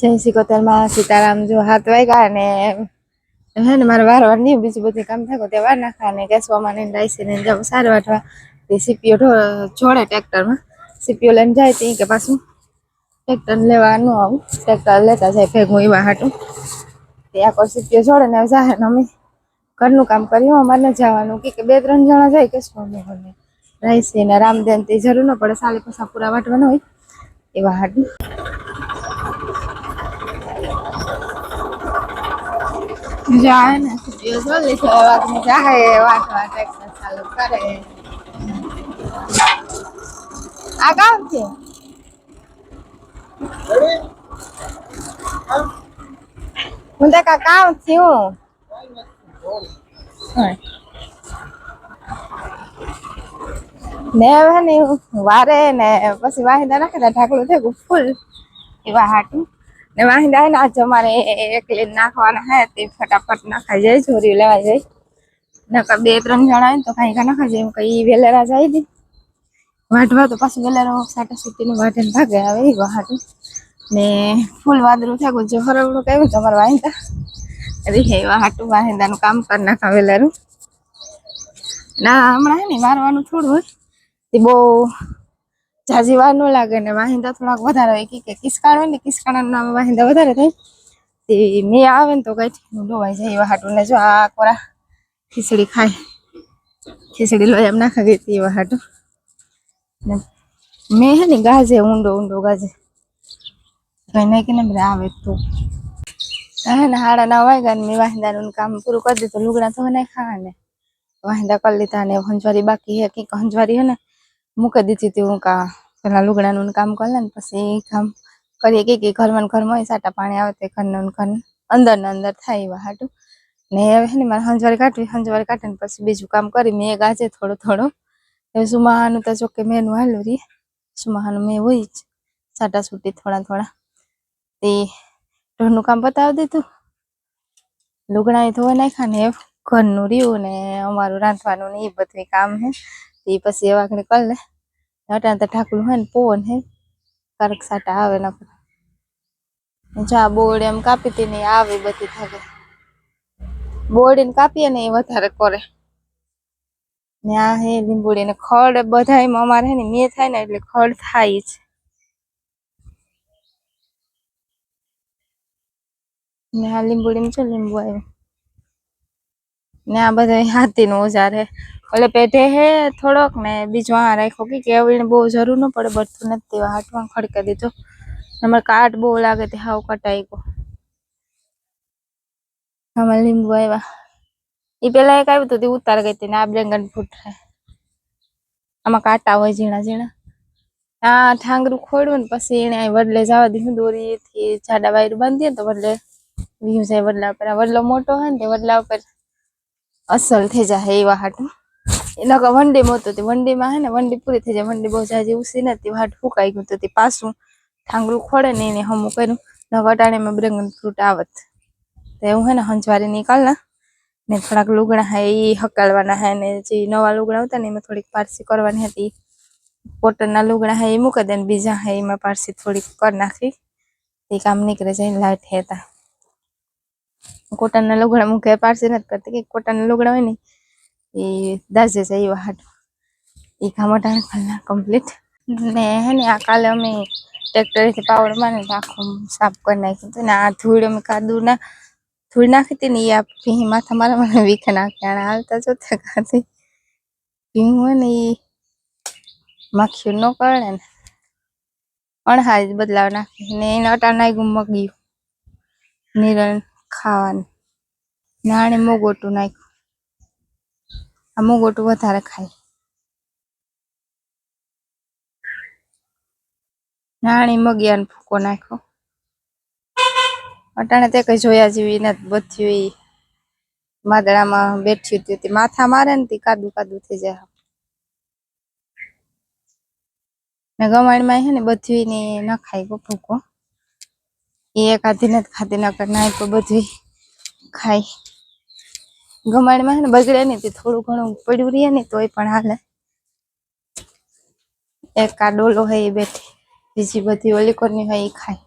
જય સિકોતેરમાં સીતારામ જો હાથ વાગ્યા અને હે ને મારે વાર વાર નહીં બીજું બધું કામ થાય તે વાર નાખવા ને કેસવામાં ને ડાઈસી ને જાવ સાર વાટવા. તે સીપીઓ જોડે ટ્રેક્ટરમાં સીપીઓ લઈને જાય તે કે પાછું ટ્રેક્ટર લેવા ન આવું. ટ્રેક્ટર લેતા જાય ભેગું એવા હાટું. તે આખો સીપીઓ છોડે ને જાય ને અમે ઘરનું કામ કર્યું અમારે જવાનું. કે બે ત્રણ જણા જાય કે શું અમે રાઈસી ને રામદેન તે જરૂર ન પડે, સાલે પૈસા પૂરા વાટવાના હોય. એવા હાટું જાય ને. સીપીઓ જોઈ છે વાત ને જાય વાટવા ટ્રેક્ટર ચાલુ કરે. આ કામ છે? હું તો કામ થયું. ને હવે ને વારે ને, પછી વાહિંદા નાખે ને ઢાકલું થયું ફૂલ. એવા હાટું. ને વાહિંદા હે ને આજે અમારે એકલી નાખવાના હે, તે ફટાફટ નાખાઈ જાય, છોરી લેવા જાય. નકર બે ત્રણ જણા તો કઈ નાખાઈ જાય કઈ વેલેરા જાય દી વાઢવા તો પાછું વેલેરો સાટા સુટીને વાઢે ભાગે આવે એ હાટું ને ફૂલ વાદળું થયું જો હરવડું કહ્યું તમારે વાહિંદા અરે હે હાટું વાહિંદાનું કામ કરી નાખા વેલેરું. ના, હમણાં હે ને, મારવાનું થોડું હોય. તે બહુ જાજી વાર ન લાગે ને વાહિંદા થોડાક વધારે હોય. કે કિસકાણ હોય ને કિસકાણા નામ વાહિંદા વધારે થાય. તે મેં આવે ને તો કઈ ડોવાઈ જાય એવા હાટું. ને જો આ કોરા ખીચડી ખાય. ખીચડી લોહી એમ નાખા ગઈ હતી એવા હાટું. ને મેં હે ને ગાજે, ઊંડો ઊંડો ગાજે. કઈ નાખીને બધા આવે તો. હે ને હાડા ના વાગ્યા ને મેં વાહિંદાનું કામ પૂરું કરી દીધું. લુગડા તો નહીં ખાવા ને. વાહિંદા કરી લીધા ને હંજવારી બાકી હે. કંઈક હંજવારી હે ને મૂકી દીધી હતી હું કા પેલા લુગડાનું કામ કરે ને પછી કામ કરીએ કે કે ઘરમાં ઘરમાં સાટા પાણી આવે તે ઘરનું ઘર અંદર ને અંદર થાય એવા હાટું. ને હવે ને મારે હંજવારી કાઢવી હંજવારી કાઢે ને પછી બીજું કામ કરી મેં ગાજે થોડો થોડો. હવે સુમાહાનું તો જોકે મેનું હાલું રે. સુમાહાનું મેં હોય જ. સાટા સૂટી થોડા થોડા. તે ઢોરનું કામ બતાવી દીધું. લુગડા એ ધોવા નાખ્યા ને ઘરનું રહ્યું ને અમારું રાંધવાનું ને એ બધું કામ હે. તે પછી એવા કરી લે અટાણ તો હોય ને પોન હે. કારક સાટા આવે નકર જા બોર્ડ એમ કાપી હતી ને આવે બધી થાકે બોર્ડ ને કાપીએ ને એ વધારે કરે. ને આ હે લીંબુડી ને ખડ બધા અમારે હે ને મેં થાય ને એટલે ખડ થાય જ ને આ લીંબુડી છે લીંબુ આવ્યું? ને આ બધા હાથીનો ઓજાર હે. એટલે પેઢે હે થોડોક ને બીજો આ રાખ્યો કે કેવડીને બહુ જરૂર ન પડે બધું નથી તેવા ખડકી દીધો. અમારે કાટ બહુ લાગે તે હાવ કટાઈ ગયો. આમાં લીંબુ આવ્યા એ પેલા એક આવ્યું હતું તે ઉતાર ગઈ હતી ને આ બ્રેંગન ફૂટ આમાં કાંટા હોય ઝીણા ઝીણા. આ ઠાંગરું ખોડ્યું ને પછી એને વડલે જવા દીધું દોરીથી જાડા વાયરું બાંધીએ તો વડલે વ્યૂ જાય વડલા ઉપર. આ વડલો મોટો હોય ને તે વડલા ઉપર અસલ થઈ જાય એવા હાટું. એના કા વંડી મોતો હતી વંડીમાં હે ને વનડે પૂરી થઈ જાય. વંડી બહુ જાજી ઉસી નથી હાટ ફૂકાઈ ગયું તો તે પાછું ઠાંગરું ખોડે ને એને હમું કર્યું. ને વટાણીમાં બ્રેંગન ફ્રૂટ આવત. તો એવું હે ને, હંજવારી નીકળના ને. થોડાક લુગડા હે એ હકાળવાના હે ને, જે નવા લુગડા હતા ને એમાં થોડીક પારસી કરવાની હતી. કોટનના લુગડા હે એ મૂકી દે ને બીજા હે એમાં પારસી થોડીક કરી નાખી. એ કામ નીકળે જાય લાઈટ હેતા કોટનના લુગડા મૂકે પારસી નથી કરતી કે કોટનના લુગડા હોય ને, એ દાજે છે એવા હાટ. એ કામ અટાણે કમ્પ્લીટ ને હે ને આ કાલે અમે ટ્રેક્ટરથી પાવડ મારે આખું સાફ કરી નાખ્યું હતું ને આ ધૂળ અમે કાદુ ના, ધૂળ નાખી હતી ને એ આ ભીં માથા મારા મને વીખે નાખી અને હાલતા જોતા કાથી ભીં હોય ને એ માખ્યું ન કરે ને. અણહાર જ બદલાવ નાખી ને એને અટાણ નાખ્યું મગ્યું. નિરણ ખાવાનું. નાણે મોગોટું નાખ્યું. આ મોગોટું વધારે ખાય. નાણી મગિયાનો ફૂકો નાખ્યો. અટાણે તે કઈ જોયા જેવી નથી, બધી માદળામાં બેઠી હતી માથા મારે ને તે કાદુ કાદુ થઈ જાય. ને ગમાણમાં હે ને બધી ને નખાય ફૂકો. એ એક આધી નથી ખાતી નકર નાય તો બધી ખાય. ગમાડમાં ને બગડે ને તે થોડું ઘણું પડ્યું રહીએ ને તોય પણ હાલે. એક આ ડોલો હોય એ બેઠી, બીજી બધી ઓલી કોરની હોય એ ખાય.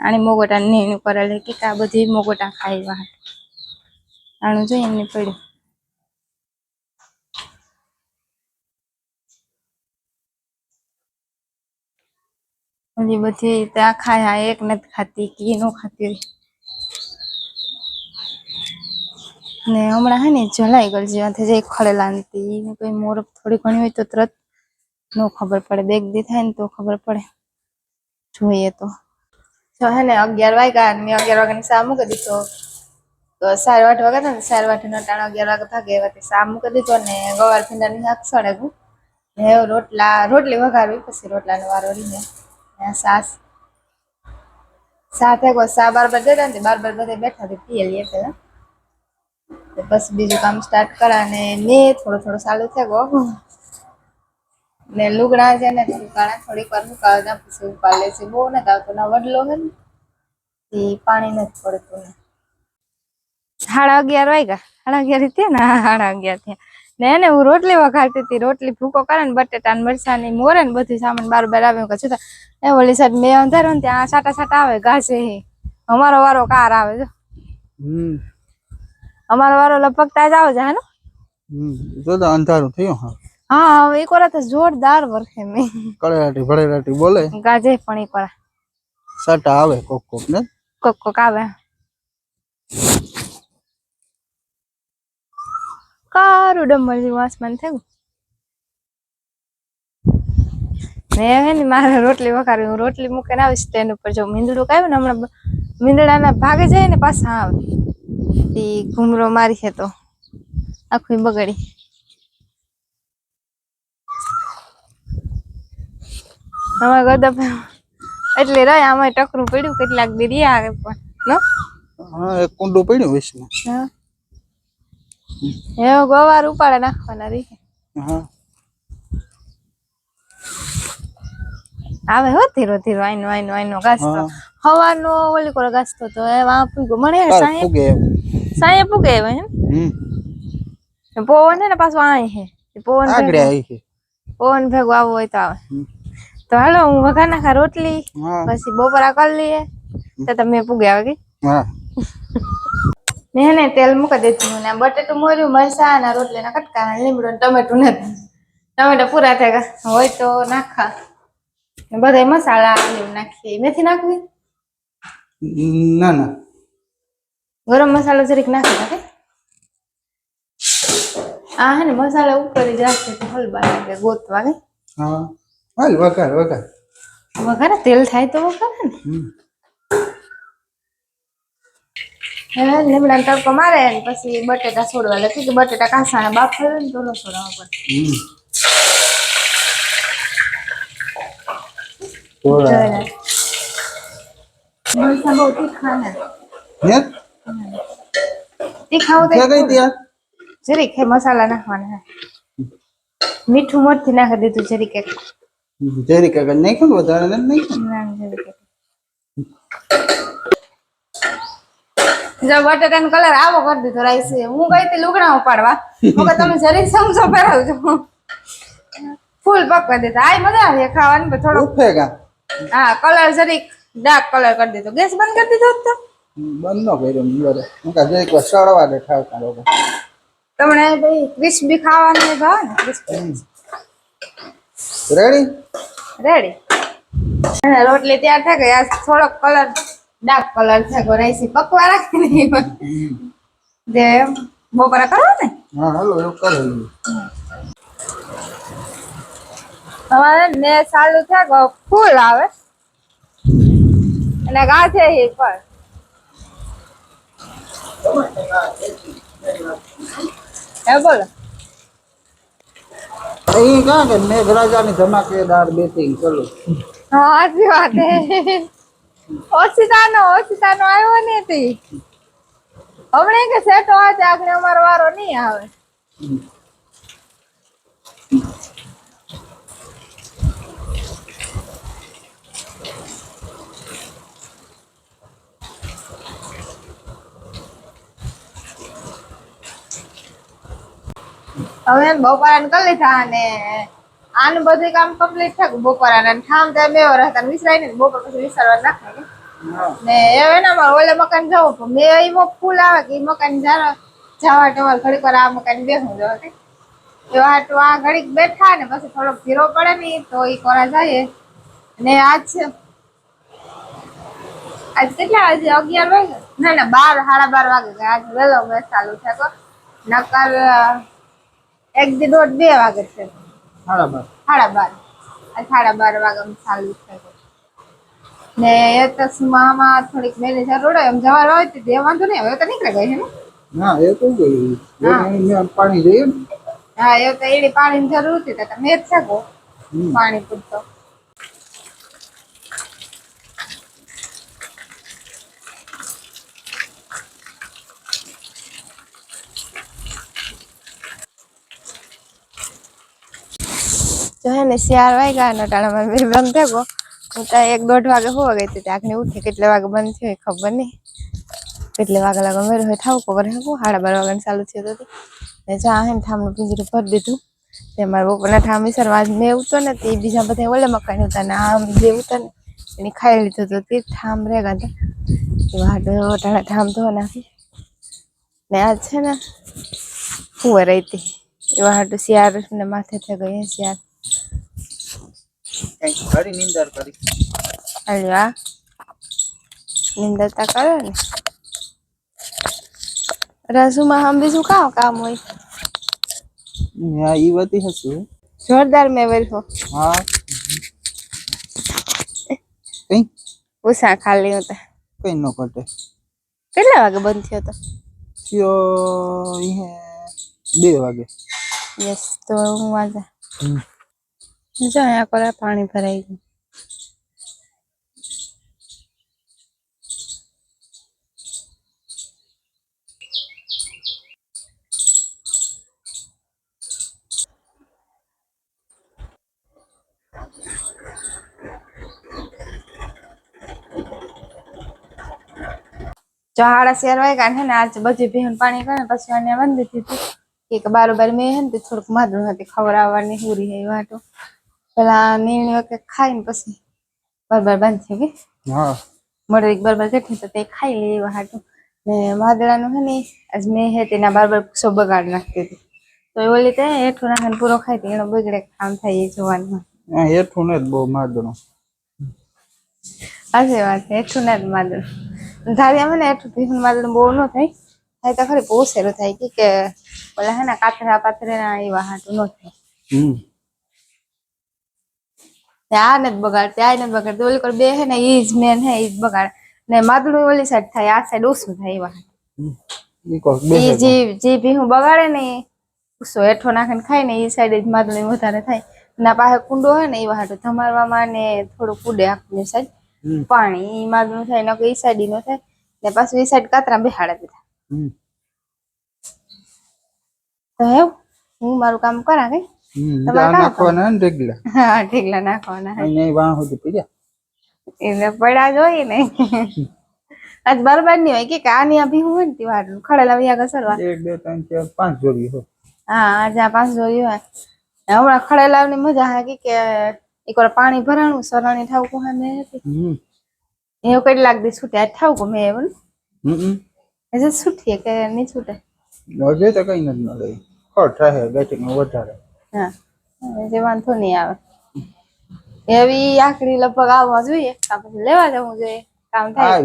આને મોગોટા નીણું કરેલું કે આ બધી મોગોટા ખાઈ વાહ. આનું જોઈએ એમને પડ્યું હજી બધી ત્યાં ખાય આ એક નથી ખાતી, કે નો ખાતી ને હમણાં હે ને જલાઈ ગયેલ જેવાથી જે ખડેલા નથી કોઈ મોરપ થોડી ઘણી હોય તો તરત નો ખબર પડે. બેગ દી થાય ને તો ખબર પડે. જોઈએ તો. જો હે ને અગિયાર વાગ્યા મેં અગિયાર વાગ્યાની સા મૂકી દીધો. તો સાડા આઠ વાગ્યા ને સાડા આઠ નો ટાણા અગિયાર વાગે ભાગે એવાથી સા મૂકી દીધો ને ગવાર ભીંડાની શાક સળેગું. ને રોટલા, રોટલી વઘારવી, પછી રોટલાનો વારો રહીને ને સાસ સાથે કોઈ સા બાર બાર દેતા ને બાર બાર બધે બેઠા હતી પીએ લઈએ પેલા. તો બસ બીજું કામ સ્ટાર્ટ કરા ને મેં થોડો થોડો ચાલુ થઈ ગયો ને લુગડા છે ને દુકાને થોડીક વાર મુકાવતા પછી ઉપાડે છે બહુ ને આવતો ના વડલો હે ને, એ પાણી નથી પડતું ને સાડા અગિયાર વાગ્યા. સાડા અગિયાર થયા ને? સાડા અગિયાર થયા. ને એને હું રોટલી વઘારતી હતી રોટલી ભૂકો કરે ને બટેટા ને મરચા ની મોરે ને બધું સામાન બાર બાર આવે. કે છતાં એ ઓલી સાઈડ મેં અંધારો ને ત્યાં સાટા સાટા આવે ઘાસે અમારો વારો કાર આવે જો. અમારો વારો લગભગ તાજ આવે છે હેનો જોતા અંધારું થયું હા. હા હવે એક વાર તો જોરદાર વરખે મેં. કળેરાટી ભળેરાટી બોલે? ગાજે પણ એક વાર સાટા આવે કોક કોક ને? કોક કોક આવે કારું ડમર જેવું આસમાન થયું. મેં હે ને મારે રોટલી વઘારવી હું રોટલી મૂકીને આવી સ્ટેન્ડ ઉપર. જો મીંદડું કાયું ને હમણાં મીંદડાના ભાગે જાય ને પાછા આવે. એ ઘૂમરો મારી છે તો. આખું બગડી. અમારે ગદપ એટલે રહે આમાં ટકરું પડ્યું કેટલાક દી રહ્યા આવે પણ નો? હા એક કુંડું પડ્યું વિશમાં હા. એવો ગોવાર ઉપાડે નાખવાના રહી હા. આવે હો ધીરો ધીરો આઈનો આઈનો આઈનો ઘાસતો હા. હવાનો ઓલી કોરો ઘાસતો તો એ વા પૂગ્યો મને સાંયે એમ. સાંયે પૂગે હવે એમ. હમ. પવન ને પાછું આય હે. પવન આગળ ભેગો. હે. પોવન ભેગો આવો હોય તો આવે. તો હાલો હું વઘાર નાખા રોટલી પછી બપોરા કરી લઈએ. તો તમે પૂગે આવે કે? હા. મેં ને તેલ મૂકી દીધું ને બટેટું મોર્યું મરસા અને રોટલીના કટકા લીમડો ને ટમેટું નથી ટમેટા પૂરા થાય. હોય તો નાખા. ને બધા મસાલા નાખીએ. મેથી નાખવી? ના ના. ગરમ મસાલો જરીક નાખી નાખે. આ હે ને મસાલા ઉપર જ રાખે તો હલવા લાગે ગોતવા કે હા. હાલ વઘાર વઘાર. વઘાર? તેલ થાય તો વઘાર ને? હવે લીમડા તડકો મારે ને પછી બટેટા છોડવા લે કે બટેટા કાસાના બાફે ને તો ન છોડવા પડે. હમ. બહુ તીખા ને. હે? તીખા હોય ત્યાં જરીક હે મસાલા નાખવાના હે. મીઠું મોરથી નાખી દીધું જરીક એક. જરી કાકા નાખ્યું વધારે નથી નાખ્યું? જરીક એક. જો બટેટાનો કલર આવો કરી દીધો રાઈસ હું ગઈ હતી લુગડા ઉપાડવા. મગર તમે જરી સમજો પહેરાવજો. ફૂલ પકવા દેતા આય મજા આવે ખાવાની પણ થોડો ઉફેગા હા કલર જરીક ડાર્ક કલર કરી દીધો. ગેસ બંધ કરી દીધો તો બંધ ન કર્યો બરે હું કા જરીક વાર સળવા દે ઠાવતા લોકો. તમને ભાઈ ક્રિસ્પી ખાવાની ભાવ ને. રેડી રેડી રોટલી તૈયાર થઈ ગઈ. આ થોડોક કલર ડાર્ક કલર છે ગયો રાઈસી પકવા રાખી જે બપોરા કરો ને. હા હાલો એવું કરેલું અમારે ને ચાલુ છે ફૂલ આવે. અને છે એ પણ. હે બોલો. અહીં કાં કે મેઘરાજાની ધમાકેદાર બેટિંગ ચલો. હા સાચી વાત ઓછીતાનો ઓછીતાનો આવ્યો ને તી હમણાં કે સેટો આજે આગળ અમારો વારો નહીં આવે. હવે બપોરાને કરી લીધા અને આનું બધું કામ કમ્પ્લીટ થયું. બપોરાના ઠામ ત્યાં બે વાર હતા ને વિસરાય ને બપોર પછી વિસરવા નાખે ને. હવે ના ઓલે મકાન જવું પણ મેં એમાં ફૂલ આવે કે મકાન જાવ જવા ટવાલ ઘડીક વાર આ મકાન બેસું જવા કે એવા હાટુ આ ઘડીક બેઠા ને પછી થોડોક ધીરો પડે ને તો ઈ કોરા જાય. ને આજ છે. આજ કેટલા વાગે? અગિયાર વાગે? ના ના બાર સાડા બાર વાગે. આજ વહેલો મેચ ચાલુ છે નકર એક દી દોઢ બે વાગે છે સાડા બાર સાડા બાર આ સાડા બાર વાગે ચાલુ થાય. ને એ તો સુમામાં થોડીક મેનેજર રોડે એમ જવા હોય તો તે વાંધો નહીં હવે તો નીકળી ગઈ છે ને? ના એ તો ગઈ. પાણી જોઈએ હા એ તો એની પાણીની જરૂર હતી તો તમે જ શકો. પાણી પૂરતો. જો હે ને શિયાળ વાગ્યા અને મેં બંધ થયો હું તો એક દોઢ વાગે હોવા ગઈ હતી ત્યાં ઉઠી કેટલા વાગે બંધ થયો ખબર નહીં. કેટલા વાગે લાગે મેં હોય, થાવ ખબર હે સાડા બાર વાગે ચાલુ થયો હતો. ને જા હે ને ઠામનું પિંજરું ભરી દીધું. તે મારા બપોરના ઠામ વિસરવા મેં ઉતર ને તે બીજા બધા ઓલે મકાઈ હતા ને આમ જે ઉતર ને એની ખાઈ લીધું તો તે ઠામ રહે ગયા હતા એવા હાટુ વટાણા ઠામ ધો નાખી. ને આજ છે ને હું રહી હતી. એવા હાટું શિયાળ ને માથે થઈ ગઈ શિયાળ. કંઈક ઘડી નિંદર કરી. અરે આ. નિંદરતા કરે ને. રસુમાં હમ બીજું કામ કામ હોય? હા ઈ વતી હશે. જોરદાર મેં વર્યો. હા. કઈ? ઉસા ખાલી હતા કઈ ન કટે કેટલા વાગે બંધ થયો તો? થયો ઈ હે બે વાગે. યસ તો હું હમ. જો અહીંયા કોરા પાણી ભરાઈ ગયું. જો હાડા શેર વાગ્યા ને, આજ બધી ભીહન પાણી કરે પછી આને વંદી દીધું. કે બારોબાર મેં હે ને થોડુંક માદરું હતી, ખવડાવવાની હુરી હે વાટો. પેલા નિણીય વખતે ખાઈ ખાઈને પછી બરબર બંધ કે મળે એક બરબર બેઠી તો તે ખાઈ લે એવા હાટું. ને માદડાનું હે ને આજ મેં હે તેના બરબર સો બગાડ નાખતી હતી. તો એ ઓલી તે હેઠું નાખીને પૂરો ખાઈ તો એનો બગડે કામ થાય એ જોવાનું. એઠું હેઠું ને જ બહુ માદણું. સાચી વાત છે હેઠું ના જ માદળ ધારિયામાં ને હેઠું ભીહું માદળ બહુ ન થાય. થાય તો ખરી બહુ પોસેલું થાય કે ઓલા હે ને કાતરા ના એવા હાટું ન થાય. હમ. ને આ નથી બગાડ ત્યાં નથી બગાડ ઓલી કોર બે હે ને ઈ જ મેન હે ઈ જ બગાડ. ને માદળું ઓલી સાઈડ થાય આ સાઈડ ઓછું થાય એવા. ઈ જે જે ભીહું બગાડે ને ઉસો હેઠો નાખીને ખાય ને ઈ સાઈડ જ માદળું વધારે થાય. ના પાસે કુંડો હોય ને એવા હાટું ધમારવામાં ને થોડું કુડે આખની સાઈડ પાણી ઈ માદળું થાય નકર ઈ સાઈડ ઈ નો થાય. ને પાછું ઈ સાઈડ કાતરા બેહાડે બધા. તો હેવ હું મારું કામ કરા કઈ? કાં નાખવાના ને ઢગલા. હા ઢીકલા નાખવાના હે. વાહ સુધી પીડ્યા. એટલે પડ્યા જ ને. આજ બરબાદ નહીં હોય કે આની આ ભીહું હોય ને ખડેલા વ્યા ઘસરવા એક બે ત્રણ ચાર પાંચ જોડી હોય. હા આજે આ પાંચ જોયું હોય. હમણાં ખડેલાવની મજા હા કે કે એકવાર પાણી ભરાણું સરણી મેં હતી. હમ. એવું કેટલાક દી છૂટે આજ ઠાવકું મેં એવું. ને. હજી છૂટીએ કે નહીં છૂટે? હજે તો કઈ નથી મળે. ખોટ થાય બેટિંગ વધારે. હા. જે વાંધો નહીં આવે. એવી આકડી લગભગ આવવા જોઈએ. કાં પછી લેવા જવું જોઈએ. કામ થાય.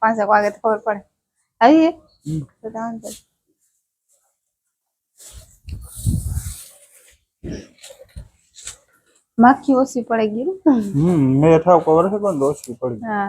પાંચ એક વાગે ખબર પડે. આવીએ? તો વાંધો માખી ઓછી પડે ગયું હમ મેં ઠાવ કવર છે પણ ઓછી પડી હા.